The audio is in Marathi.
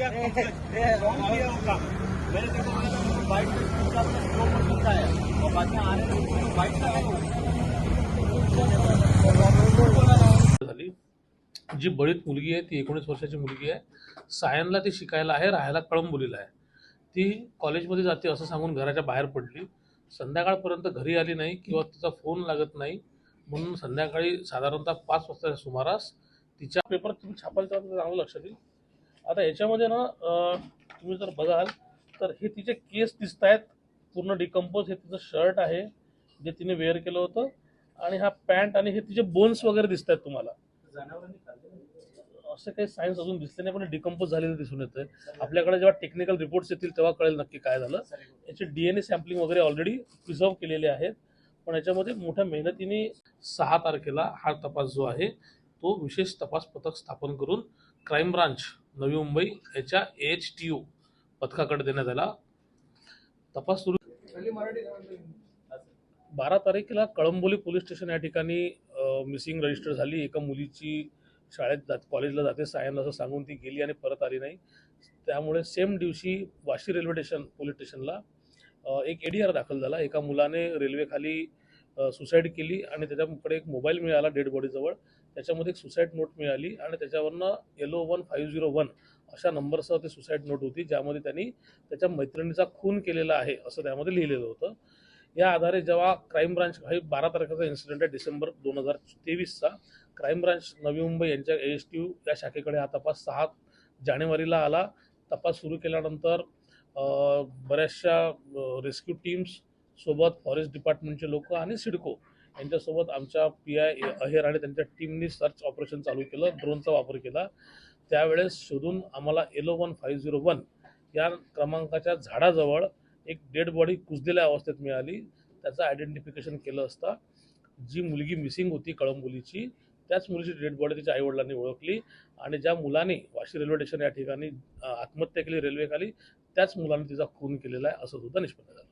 मैंने देखो बाइक स्लो मोशन का है। और आने बाइक का है जी बळीत मुलगी आहे ती एकोणीस वर्षाची मुलगी आहे. सायनला ती शिकायला आहे राहायला कळंबोलीला आहे. ती कॉलेजमध्ये जाते असं सांगून घराच्या बाहेर पडली. संध्याकाळपर्यंत घरी आली नाही किंवा तिचा फोन लागत नाही. म्हणून संध्याकाळी साधारणतः पाच वाजताच्या सुमारास तिच्या पेपर तुम्ही छापाल चांगलं लक्षात येईल. आता याच्यामध्ये ना तुम्ही जर बघाल तर हे तिचे केस दिसत आहेत पूर्ण डिकम्पोज हे तिचं शर्ट आहे जे तिने वेअर केलं होतं. आणि हा पॅन्ट आणि हे तिचे बोन्स वगैरे दिसत आहेत तुम्हाला असं काही सायन्स अजून दिसले नाही पण डिकम्पोज झालेलं दिसून येतंय. आपल्याकडे जेव्हा टेक्निकल रिपोर्ट्स येतील तेव्हा कळेल नक्की काय झालं. याचे डी एन ए सॅम्पलिंग वगैरे ऑलरेडी प्रिझर्व केलेले आहेत. पण याच्यामध्ये मोठ्या मेहनतीने सहा तारखेला हा तपास जो आहे तो विशेष तपास पथक स्थापन करून क्राईम ब्रांच नवी मुंबई याच्या एच टी यू पथकाकडे देण्यात आला. तपास सुरू बारा तारखेला कळंबोली पोलीस स्टेशन या ठिकाणी मिसिंग रजिस्टर झाली. एका मुलीची शाळेत जात कॉलेजला जाते. सायन असं सांगून ती गेली आणि परत आली नाही. त्यामुळे सेम दिवशी वाशी रेल्वे स्टेशन पोलीस स्टेशनला एक ए डी आर दाखल झाला. एका मुलाने रेल्वेखाली सुसाईड केली आणि त्याच्याकडे एक मोबाईल मिळाला डेड बॉडीजवळ त्याच्यामध्ये एक सुसाईड नोट मिळाली आणि त्याच्यावरनं yellow one five zero one अशा नंबरसह ते सुसाईड नोट होती ज्यामध्ये त्यांनी त्याच्या मैत्रिणीचा खून केलेला आहे असं त्यामध्ये लिहिलेलं होतं. या आधारे जेव्हा क्राईम ब्रांच हा बारा तारखेचा इन्सिडेंट आहे डिसेंबर दोन हजार तेवीसचा. क्राईम ब्रांच नवी मुंबई यांच्या एस टी यू या शाखेकडे हा तपास सहा जानेवारीला आला. तपास सुरू केल्यानंतर बऱ्याचशा रेस्क्यू टीम्स सोबत फॉरेस्ट डिपार्टमेंटचे लोक आणि सिडको यांच्यासोबत आमच्या पी आय अहेर आणि त्यांच्या टीमनी सर्च ऑपरेशन चालू केलं ड्रोनचा वापर केला. त्यावेळेस शोधून आम्हाला yellow one five zero one या क्रमांकाच्या झाडाजवळ एक डेड बॉडी कुजलेल्या अवस्थेत मिळाली. त्याचं आयडेंटिफिकेशन केलं असता जी मुलगी मिसिंग होती कळंबोलीची त्याच मुलीची डेड बॉडी तिच्या आईवडिलांनी ओळखली आणि ज्या मुलाने वाशी रेल्वे स्टेशन या ठिकाणी आत्महत्या केली रेल्वेखाली त्याच मुलाने तिचा खून केलेला आहे असं सुद्धा निष्पन्न झालं.